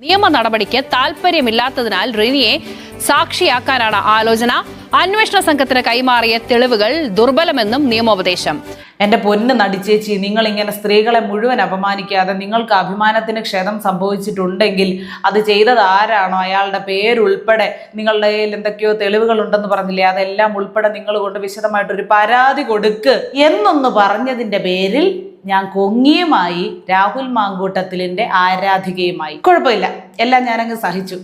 നിയമ നടപടിക്ക് താൽപര്യമില്ലാത്തതിനാൽ റിനിയെ സാക്ഷിയാക്കാനാണ് ആലോചന. അന്വേഷണ സംഘത്തിന് കൈമാറിയ തെളിവുകൾ ദുർബലമെന്നും നിയമോപദേശം. എന്റെ പൊന്ന് നടിച്ചേച്ചി നിങ്ങൾ ഇങ്ങനെ സ്ത്രീകളെ മുഴുവൻ അപമാനിക്കാതെ നിങ്ങൾക്ക് അഭിമാനത്തിന് ക്ഷതം സംഭവിച്ചിട്ടുണ്ടെങ്കിൽ അത് ചെയ്തത് ആരാണോ? അയാളുടെ പേരുൾപ്പെടെ നിങ്ങളുടെ കയ്യിൽ എന്തൊക്കെയോ തെളിവുകൾ ഉണ്ടെന്ന് പറഞ്ഞില്ലേ? അതെല്ലാം ഉൾപ്പെടെ നിങ്ങൾ കൊണ്ട് വിശദമായിട്ടൊരു പരാതി കൊടുക്ക് എന്നൊന്ന് പറഞ്ഞതിന്റെ പേരിൽ ഞാൻ കൊങ്ങിയുമായി രാഹുൽ മാങ്കൂട്ടത്തിലിന്റെ ആരാധികയുമായി. കുഴപ്പമില്ല. എല്ലാം ഞാനങ്ങ് സഹിച്ചു.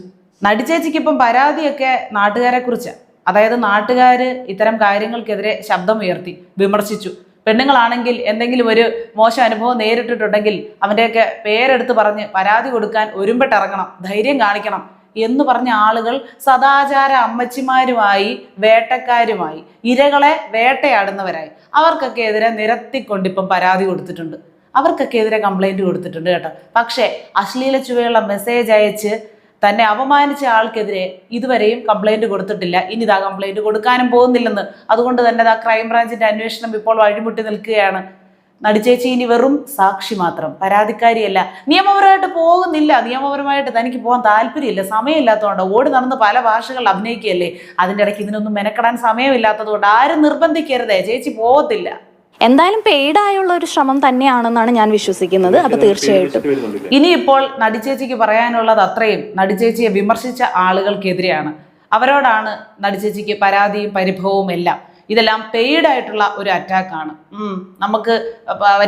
നടിച്ചേച്ചിക്ക് ഇപ്പം പരാതിയൊക്കെ നാട്ടുകാരെ കുറിച്ച് അതായത് നാട്ടുകാർ ഇത്തരം കാര്യങ്ങൾക്കെതിരെ ശബ്ദമുയർത്തി വിമർശിച്ചു. പെണ്ണുങ്ങളാണെങ്കിൽ എന്തെങ്കിലും ഒരു മോശം അനുഭവം നേരിട്ടിട്ടുണ്ടെങ്കിൽ അവന്റെയൊക്കെ പേരെടുത്ത് പറഞ്ഞ് പരാതി കൊടുക്കാൻ ഒരുമ്പിട്ടിറങ്ങണം. ധൈര്യം കാണിക്കണം. എന്ന് പറഞ്ഞ ആളുകൾ സദാചാര അമ്മച്ചിമാരുമായി വേട്ടക്കാരുമായി ഇരകളെ വേട്ടയാടുന്നവരായി. അവർക്കൊക്കെ എതിരെ നിരത്തിക്കൊണ്ടിപ്പം പരാതി കൊടുത്തിട്ടുണ്ട്. അവർക്കൊക്കെ എതിരെ കംപ്ലൈന്റ് കൊടുത്തിട്ടുണ്ട് കേട്ടോ. പക്ഷേ അശ്ലീല ചുവയുള്ള മെസ്സേജ് അയച്ച് തന്നെ അപമാനിച്ച ആൾക്കെതിരെ ഇതുവരെയും കംപ്ലൈന്റ് കൊടുത്തിട്ടില്ല. ഇനി ഇതാ കംപ്ലൈന്റ് കൊടുക്കാനും പോകുന്നില്ലെന്ന്. അതുകൊണ്ട് തന്നെ ആ ക്രൈംബ്രാഞ്ചിന്റെ അന്വേഷണം ഇപ്പോൾ വഴിമുട്ടി നിൽക്കുകയാണ്. നടിച്ചേച്ചി ഇനി വെറും സാക്ഷി മാത്രം പരാതിക്കാരിയല്ല. നിയമപരമായിട്ട് പോകുന്നില്ല. നിയമപരമായിട്ട് തനിക്ക് പോകാൻ താല്പര്യമില്ല. സമയമില്ലാത്തതുകൊണ്ട് ഓടി നടന്ന് പല ഭാഷകൾ അഭിനയിക്കുകയല്ലേ. അതിന്റെ ഇടയ്ക്ക് ഇതിനൊന്നും മെനക്കെടാൻ സമയമില്ലാത്തതുകൊണ്ട് ആരും നിർബന്ധിക്കരുതേ. ചേച്ചി പോകത്തില്ല എന്തായാലും പെയ്ഡായുള്ള ഒരു ശ്രമം തന്നെയാണെന്നാണ് ഞാൻ വിശ്വസിക്കുന്നത്. അപ്പൊ തീർച്ചയായിട്ടും. ഇനിയിപ്പോൾ നടിച്ചേച്ചിക്ക് പറയാനുള്ളത് അത്രയും. നടിച്ചേച്ചിയെ വിമർശിച്ച ആളുകൾക്കെതിരെയാണ്. അവരോടാണ് നടിച്ചേച്ചിക്ക് പരാതിയും പരിഭവവും എല്ലാം. ഇതെല്ലാം പെയ്ഡ് ആയിട്ടുള്ള ഒരു അറ്റാക്കാണ് നമുക്ക്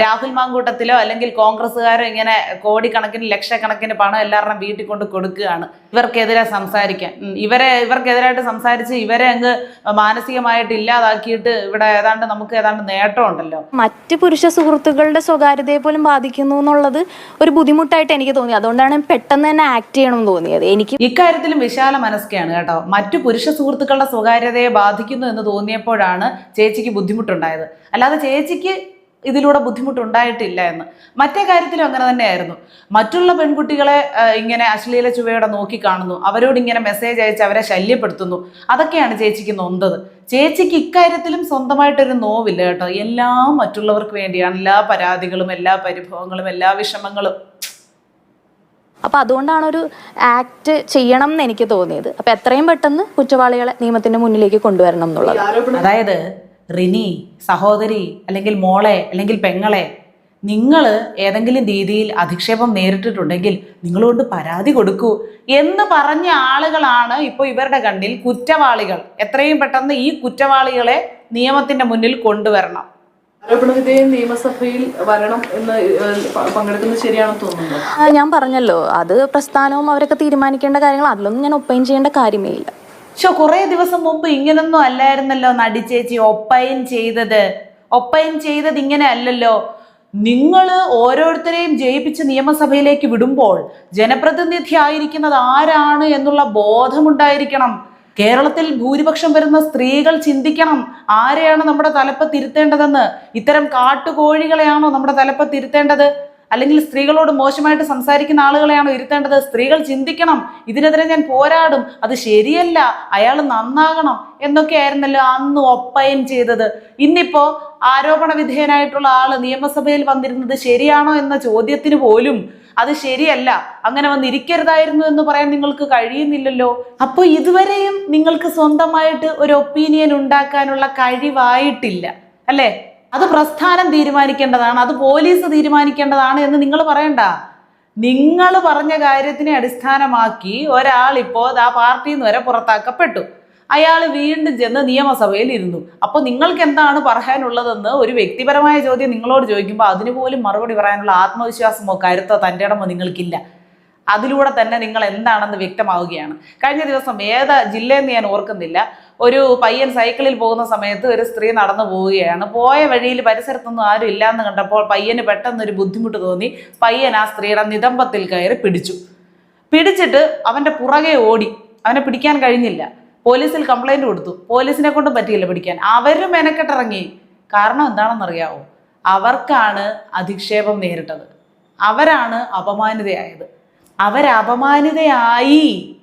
രാഹുൽ മാങ്കൂട്ടത്തിലോ അല്ലെങ്കിൽ കോൺഗ്രസ്സുകാരോ ഇങ്ങനെ കോടിക്കണക്കിന് ലക്ഷക്കണക്കിന് പണം എല്ലാവരുടെയും വീട്ടിൽ കൊണ്ട് കൊടുക്കുകയാണ്. ഇവർക്കെതിരെ സംസാരിക്കാൻ. ഇവരെ ഇവർക്കെതിരായിട്ട് സംസാരിച്ച് ഇവരെ അങ്ങ് മാനസികമായിട്ട് ഇല്ലാതാക്കിയിട്ട് ഇവിടെ ഏതാണ്ട് നമുക്ക് ഏതാണ്ട് നേട്ടമുണ്ടല്ലോ. മറ്റ് പുരുഷ സുഹൃത്തുക്കളുടെ സ്വകാര്യതയെ പോലും ബാധിക്കുന്നു എന്നുള്ളത് ഒരു ബുദ്ധിമുട്ടായിട്ട് എനിക്ക് തോന്നി. അതുകൊണ്ടാണ് പെട്ടെന്ന് തന്നെ ആക്ട് ചെയ്യണമെന്ന് തോന്നിയത്. എനിക്ക് ഇക്കാര്യത്തിലും വിശാല മനസ്കയാണ് കേട്ടോ. മറ്റു പുരുഷ സുഹൃത്തുക്കളുടെ സ്വകാര്യതയെ ബാധിക്കുന്നു എന്ന് തോന്നിയപ്പോഴാണ് ചേച്ചിക്ക് ബുദ്ധിമുട്ടുണ്ടായത്. അല്ലാതെ ചേച്ചിക്ക് ഇതിലൂടെ ബുദ്ധിമുട്ടുണ്ടായിട്ടില്ല എന്ന്. മറ്റേ കാര്യത്തിലും അങ്ങനെ തന്നെയായിരുന്നു. മറ്റുള്ള പെൺകുട്ടികളെ ഇങ്ങനെ അശ്ലീല ചുവയോടെ നോക്കിക്കാണുന്നു അവരോട് ഇങ്ങനെ മെസ്സേജ് അയച്ച് അവരെ ശല്യപ്പെടുത്തുന്നു. അതൊക്കെയാണ് ചേച്ചിക്ക് നൊന്തത്. ചേച്ചിക്ക് ഇക്കാര്യത്തിലും സ്വന്തമായിട്ടൊരു നോവില്ല കേട്ടോ. എല്ലാം മറ്റുള്ളവർക്ക് വേണ്ടിയാണ്. എല്ലാ പരാതികളും എല്ലാ പരിഭവങ്ങളും എല്ലാ വിഷമങ്ങളും. അപ്പൊ അതുകൊണ്ടാണ് ഒരു ആക്ട് ചെയ്യണം എന്ന് എനിക്ക് തോന്നിയത്. അപ്പോൾ എത്രയും പെട്ടെന്ന് കുറ്റവാളികളെ നിയമത്തിന്റെ മുന്നിലേക്ക് കൊണ്ടുവരണം എന്നുള്ളത്. അതായത് റിനി സഹോദരി അല്ലെങ്കിൽ മോളെ അല്ലെങ്കിൽ പെങ്ങളെ നിങ്ങൾ ഏതെങ്കിലും രീതിയിൽ അധിക്ഷേപം നേരിട്ടിട്ടുണ്ടെങ്കിൽ നിങ്ങളുകൊണ്ട് പരാതി കൊടുക്കൂ എന്ന് പറഞ്ഞ ആളുകളാണ് ഇപ്പോൾ ഇവരുടെ കണ്ണിൽ കുറ്റവാളികൾ. എത്രയും പെട്ടെന്ന് ഈ കുറ്റവാളികളെ നിയമത്തിന്റെ മുന്നിൽ കൊണ്ടുവരണം. നിയമസഭയിൽ വരണം എന്ന് പങ്കെടുക്കുന്നത് ശരിയാണെന്ന് തോന്നുന്നു ഞാൻ പറഞ്ഞല്ലോ. അത് പ്രസ്ഥാനവും അവരൊക്കെ തീരുമാനിക്കേണ്ട കാര്യങ്ങൾ അതിലൊന്നും ഞാൻ ഒപ്പൈൻ ചെയ്യേണ്ട കാര്യമേ ഇല്ല. പക്ഷെ കുറേ ദിവസം മുമ്പ് ഇങ്ങനൊന്നും അല്ലായിരുന്നല്ലോ നടി ചേച്ചി ഒപ്പൈൻ ചെയ്തത്. ഒപ്പൈൻ ചെയ്തത് ഇങ്ങനെ അല്ലല്ലോ. നിങ്ങൾ ഓരോരുത്തരെയും ജയിപ്പിച്ച് നിയമസഭയിലേക്ക് വിടുമ്പോൾ ജനപ്രതിനിധി ആയിരിക്കുന്നത് ആരാണ് എന്നുള്ള ബോധമുണ്ടായിരിക്കണം. കേരളത്തിൽ ഭൂരിപക്ഷം വരുന്ന സ്ത്രീകൾ ചിന്തിക്കണം ആരെയാണ് നമ്മുടെ തലപ്പത്തിരുത്തേണ്ടതെന്ന്. ഇത്തരം കാട്ടുകോഴികളെയാണോ നമ്മുടെ തലപ്പത്ത് ഇരുത്തേണ്ടത് അല്ലെങ്കിൽ സ്ത്രീകളോട് മോശമായിട്ട് സംസാരിക്കുന്ന ആളുകളെയാണോ ഇരുത്തേണ്ടത്. സ്ത്രീകൾ ചിന്തിക്കണം ഇതിനെതിരെ ഞാൻ പോരാടും അത് ശരിയല്ല അയാൾ നന്നാകണം എന്നൊക്കെയായിരുന്നല്ലോ അന്ന് ഒപ്പയം ചെയ്തത്. ഇന്നിപ്പോ ആരോപണ വിധേയനായിട്ടുള്ള ആൾ നിയമസഭയിൽ വന്നിരുന്നത് ശരിയാണോ എന്ന ചോദ്യത്തിന് പോലും അത് ശരിയല്ല. അങ്ങനെ വന്നിരിക്കരുതായിരുന്നു എന്ന് പറയാൻ നിങ്ങൾക്ക് കഴിയുന്നില്ലല്ലോ. അപ്പോൾ ഇതുവരെയും നിങ്ങൾക്ക് സ്വന്തമായിട്ട് ഒരു ഒപ്പീനിയൻ ഉണ്ടാക്കാനുള്ള കഴിവായിട്ടില്ല. അല്ലേ? അത് പ്രസ്ഥാനം തീരുമാനിക്കേണ്ടതാണ് അത് പോലീസ് തീരുമാനിക്കേണ്ടതാണ് എന്ന് നിങ്ങൾ പറയണ്ട. നിങ്ങൾ പറഞ്ഞ കാര്യത്തിനെ അടിസ്ഥാനമാക്കി ഒരാൾ ഇപ്പോൾ ആ പാർട്ടിയിൽ നിന്ന് വരെ പുറത്താക്കപ്പെട്ടു. അയാൾ വീണ്ടും ചെന്ന് നിയമസഭയിൽ ഇരുന്നു. അപ്പോൾ നിങ്ങൾക്ക് എന്താണ് പറയാനുള്ളതെന്ന് ഒരു വ്യക്തിപരമായ ചോദ്യം നിങ്ങളോട് ചോദിക്കുമ്പോൾ അതിന് പോലും മറുപടി പറയാനുള്ള ആത്മവിശ്വാസമോ കരുത്തോ തന്റെ ഇടമോ നിങ്ങൾക്കില്ല. അതിലൂടെ തന്നെ നിങ്ങൾ എന്താണെന്ന് വ്യക്തമാവുകയാണ്. കഴിഞ്ഞ ദിവസം ഏത് ജില്ലയെന്ന് ഞാൻ ഓർക്കുന്നില്ല. ഒരു പയ്യൻ സൈക്കിളിൽ പോകുന്ന സമയത്ത് ഒരു സ്ത്രീ നടന്നു പോവുകയാണ്. പോയ വഴിയിൽ പരിസരത്തൊന്നും ആരും ഇല്ലാന്ന് കണ്ടപ്പോൾ പയ്യന് പെട്ടെന്ന് ഒരു ബുദ്ധിമുട്ട് തോന്നി. പയ്യൻ ആ സ്ത്രീയുടെ നിതമ്പത്തിൽ കയറി പിടിച്ചു. പിടിച്ചിട്ട് അവന്റെ പുറകെ ഓടി. അവനെ പിടിക്കാൻ കഴിഞ്ഞില്ല. പോലീസിൽ കംപ്ലൈന്റ് കൊടുത്തു. പോലീസിനെ കൊണ്ട് പറ്റിയില്ല പിടിക്കാൻ. അവരും മെനക്കെട്ടിറങ്ങി. കാരണം എന്താണെന്നറിയാവോ? അവർക്കാണ് അധിക്ഷേപം നേരിട്ടത്. അവരാണ് അപമാനിതയായത്. അവരപമാനിതയായി.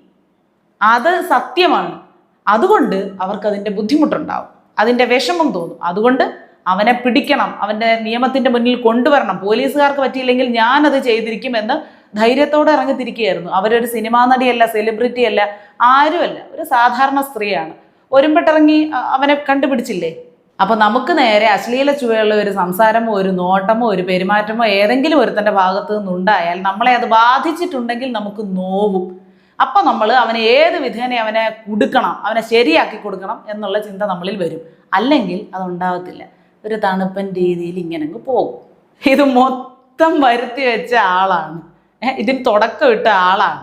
അത് സത്യമാണ്. അതുകൊണ്ട് അവർക്ക് അതിന്റെ ബുദ്ധിമുട്ടുണ്ടാവും. അതിന്റെ വിഷമം തോന്നും. അതുകൊണ്ട് അവനെ പിടിക്കണം. അവന്റെ നിയമത്തിന്റെ മുന്നിൽ കൊണ്ടുവരണം. പോലീസുകാർക്ക് പറ്റിയില്ലെങ്കിൽ ഞാനത് ചെയ്തിരിക്കും എന്ന് ധൈര്യത്തോടെ ഇറങ്ങിത്തിരിക്കുകയായിരുന്നു. അവരൊരു സിനിമാ നടിയല്ല സെലിബ്രിറ്റി അല്ല ആരുമല്ല. ഒരു സാധാരണ സ്ത്രീയാണ്. ഒരുമ്പെട്ടിറങ്ങി അവനെ കണ്ടുപിടിച്ചില്ലേ? അപ്പൊ നമുക്ക് നേരെ അശ്ലീല ചുവയുള്ള ഒരു സംസാരമോ ഒരു നോട്ടമോ ഒരു പെരുമാറ്റമോ ഏതെങ്കിലും ഒരുത്തന്റെ ഭാഗത്തു നിന്നുണ്ടായാൽ നമ്മളെ അത് ബാധിച്ചിട്ടുണ്ടെങ്കിൽ നമുക്ക് നോവും. അപ്പൊ നമ്മൾ അവനെ ഏത് വിധേനെ അവനെ കൊടുക്കണം അവനെ ശരിയാക്കി കൊടുക്കണം എന്നുള്ള ചിന്ത നമ്മളിൽ വരും. അല്ലെങ്കിൽ അതുണ്ടാവത്തില്ല ഒരു തണുപ്പൻ രീതിയിൽ ഇങ്ങനെ അങ്ങ് പോകും. ഇത് മൊത്തം വരുത്തി വെച്ച ആളാണ്. ഇതിന് തുടക്കം ഇട്ട ആളാണ്.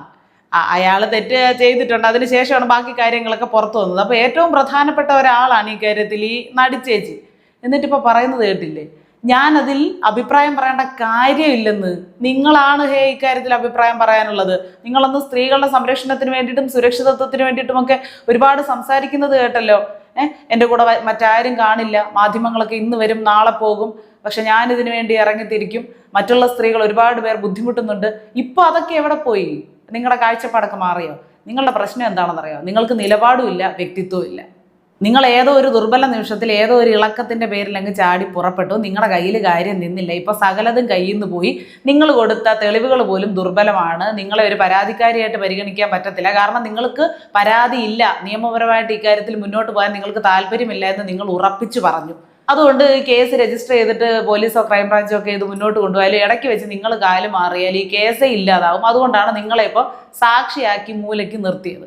അയാൾ തെറ്റ് ചെയ്തിട്ടുണ്ട്. അതിന് ശേഷമാണ് ബാക്കി കാര്യങ്ങളൊക്കെ പുറത്തു വന്നത്. അപ്പോൾ ഏറ്റവും പ്രധാനപ്പെട്ട ഒരാളാണ് ഈ കാര്യത്തിൽ ഈ നടിച്ചേച്ചി. എന്നിട്ടിപ്പോൾ പറയുന്നത് കേട്ടില്ലേ? ഞാനതിൽ അഭിപ്രായം പറയേണ്ട കാര്യമില്ലെന്ന് നിങ്ങളാണ് ഹേ ഇക്കാര്യത്തിൽ അഭിപ്രായം പറയാനുള്ളത്. നിങ്ങളൊന്ന് സ്ത്രീകളുടെ സംരക്ഷണത്തിന് വേണ്ടിയിട്ടും സുരക്ഷിതത്വത്തിന് വേണ്ടിയിട്ടുമൊക്കെ ഒരുപാട് സംസാരിക്കുന്നത് കേട്ടല്ലോ. ഏഹ് എന്റെ കൂടെ മറ്റാരും കാണില്ല. മാധ്യമങ്ങളൊക്കെ ഇന്ന് വരും നാളെ പോകും. പക്ഷെ ഞാൻ ഇതിനു വേണ്ടി ഇറങ്ങിത്തിരിക്കും. മറ്റുള്ള സ്ത്രീകൾ ഒരുപാട് പേർ ബുദ്ധിമുട്ടുന്നുണ്ട്. ഇപ്പോൾ അതൊക്കെ എവിടെ പോയി? നിങ്ങളുടെ കാഴ്ചപ്പാടൊക്കെ മാറിയോ? നിങ്ങളുടെ പ്രശ്നം എന്താണെന്നറിയോ? നിങ്ങൾക്ക് നിലപാടുമില്ല വ്യക്തിത്വവും ഇല്ല. നിങ്ങൾ ഏതോ ഒരു ദുർബല നിമിഷത്തിൽ ഏതോ ഒരു ഇളക്കത്തിന്റെ പേരിൽ അങ്ങ് ചാടി പുറപ്പെട്ടു. നിങ്ങളുടെ കയ്യിൽ കാര്യം നിന്നില്ല. ഇപ്പോൾ സകലതും കയ്യിൽ നിന്ന് പോയി. നിങ്ങൾ കൊടുത്ത തെളിവുകൾ പോലും ദുർബലമാണ്. നിങ്ങളെ ഒരു പരാതിക്കാരിയായിട്ട് പരിഗണിക്കാൻ പറ്റത്തില്ല. കാരണം നിങ്ങൾക്ക് പരാതിയില്ല നിയമപരമായിട്ട് ഇക്കാര്യത്തിൽ മുന്നോട്ട് പോകാൻ നിങ്ങൾക്ക് താല്പര്യമില്ല എന്ന് നിങ്ങൾ ഉറപ്പിച്ചു പറഞ്ഞു. അതുകൊണ്ട് കേസ് രജിസ്റ്റർ ചെയ്തിട്ട് പോലീസോ ക്രൈംബ്രാഞ്ചോ ഒക്കെ ഇത് മുന്നോട്ട് കൊണ്ടുപോയാലും ഇടയ്ക്ക് വെച്ച് നിങ്ങൾ കാൽ മാറിയാൽ ഈ കേസേ ഇല്ലാതാവും. അതുകൊണ്ടാണ് നിങ്ങളെ ഇപ്പോൾ സാക്ഷിയാക്കി മൂലയ്ക്ക് നിർത്തിയത്.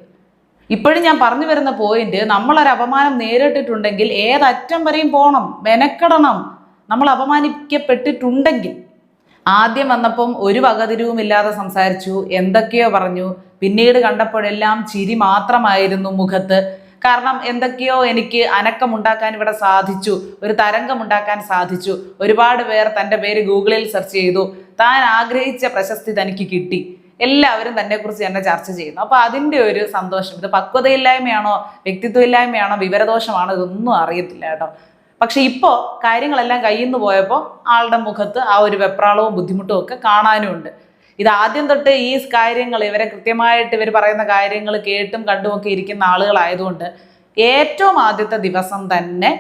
ഇപ്പോഴും ഞാൻ പറഞ്ഞു വരുന്ന പോയിന്റ് നമ്മളൊരു അപമാനം നേരിട്ടിട്ടുണ്ടെങ്കിൽ ഏതറ്റം വരെയും പോകണം മെനക്കെടണം. നമ്മൾ അപമാനിക്കപ്പെട്ടിട്ടുണ്ടെങ്കിൽ. ആദ്യം വന്നപ്പം ഒരു വകതിരിവുമില്ലാതെ സംസാരിച്ചു എന്തൊക്കെയോ പറഞ്ഞു. പിന്നീട് കണ്ടപ്പോഴെല്ലാം ചിരി മാത്രമായിരുന്നു മുഖത്ത്. കാരണം എന്തൊക്കെയോ എനിക്ക് അനക്കമുണ്ടാക്കാൻ ഇവിടെ സാധിച്ചു ഒരു തരംഗമുണ്ടാക്കാൻ സാധിച്ചു. ഒരുപാട് പേർ തന്റെ പേര് ഗൂഗിളിൽ സെർച്ച് ചെയ്തു. താൻ ആഗ്രഹിച്ച പ്രശസ്തി തനിക്ക് കിട്ടി. എല്ലാവരും തന്നെ കുറിച്ച് തന്നെ ചർച്ച ചെയ്യുന്നു. അപ്പോൾ അതിന്റെ ഒരു സന്തോഷം ഇത് പക്വതയില്ലായ്മയാണോ വ്യക്തിത്വമില്ലായ്മയാണോ വിവരദോഷമാണോ ഇതൊന്നും അറിയത്തില്ല കേട്ടോ. പക്ഷെ ഇപ്പോ കാര്യങ്ങളെല്ലാം കയ്യിൽ നിന്ന് പോയപ്പോൾ ആളുടെ മുഖത്ത് ആ ഒരു വെപ്രാളവും ബുദ്ധിമുട്ടും ഒക്കെ കാണാനുമുണ്ട്. ഇത് ആദ്യം തൊട്ട് ഈ കാര്യങ്ങൾ ഇവരെ കൃത്യമായിട്ട് ഇവർ പറയുന്ന കാര്യങ്ങൾ കേട്ടും കണ്ടും ഒക്കെ ഇരിക്കുന്ന ആളുകളായതുകൊണ്ട് ഏറ്റവും ആദ്യത്തെ ദിവസം തന്നെ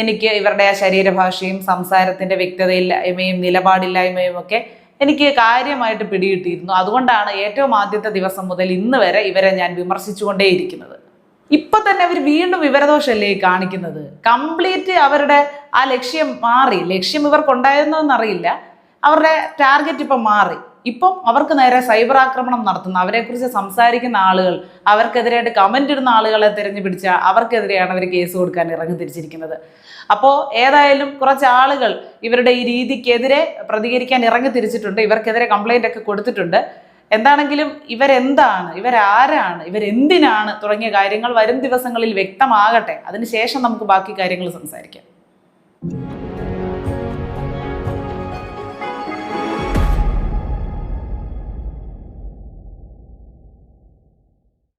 എനിക്ക് ഇവരുടെ ആ ശരീരഭാഷയും സംസാരത്തിന്റെ വ്യക്തതയില്ലായ്മയും നിലപാടില്ലായ്മയും ഒക്കെ എനിക്ക് കാര്യമായിട്ട് പിടികിട്ടിയിരുന്നു. അതുകൊണ്ടാണ് ഏറ്റവും ആദ്യത്തെ ദിവസം മുതൽ ഇന്ന് വരെ ഇവരെ ഞാൻ വിമർശിച്ചുകൊണ്ടേയിരിക്കുന്നത്. ഇപ്പൊ തന്നെ അവർ വീണ്ടും വിവരദോഷമല്ലേ കാണിക്കുന്നത്? കംപ്ലീറ്റ് അവരുടെ ആ ലക്ഷ്യം മാറി. ലക്ഷ്യം ഇവർക്കുണ്ടായിരുന്നോ എന്നറിയില്ല. അവരുടെ ടാർഗറ്റ് ഇപ്പം മാറി. ഇപ്പം അവർക്ക് നേരെ സൈബർ ആക്രമണം നടത്തുന്ന അവരെക്കുറിച്ച് സംസാരിക്കുന്ന ആളുകൾ അവർക്കെതിരായിട്ട് കമന്റ് ഇടുന്ന ആളുകളെ തിരഞ്ഞു പിടിച്ച അവർക്കെതിരെയാണ് അവർ കേസ് കൊടുക്കാൻ ഇറങ്ങി തിരിച്ചിരിക്കുന്നത്. അപ്പോൾ ഏതായാലും കുറച്ച് ആളുകൾ ഇവരുടെ ഈ രീതിക്കെതിരെ പ്രതികരിക്കാൻ ഇറങ്ങി തിരിച്ചിട്ടുണ്ട് ഇവർക്കെതിരെ കംപ്ലൈന്റ് ഒക്കെ കൊടുത്തിട്ടുണ്ട്. എന്താണെങ്കിലും ഇവരെന്താണ് ഇവരാരാണ് ഇവരെന്തിനാണ് തുടങ്ങിയ കാര്യങ്ങൾ വരും ദിവസങ്ങളിൽ വ്യക്തമാകട്ടെ. അതിനുശേഷം നമുക്ക് ബാക്കി കാര്യങ്ങൾ സംസാരിക്കാം.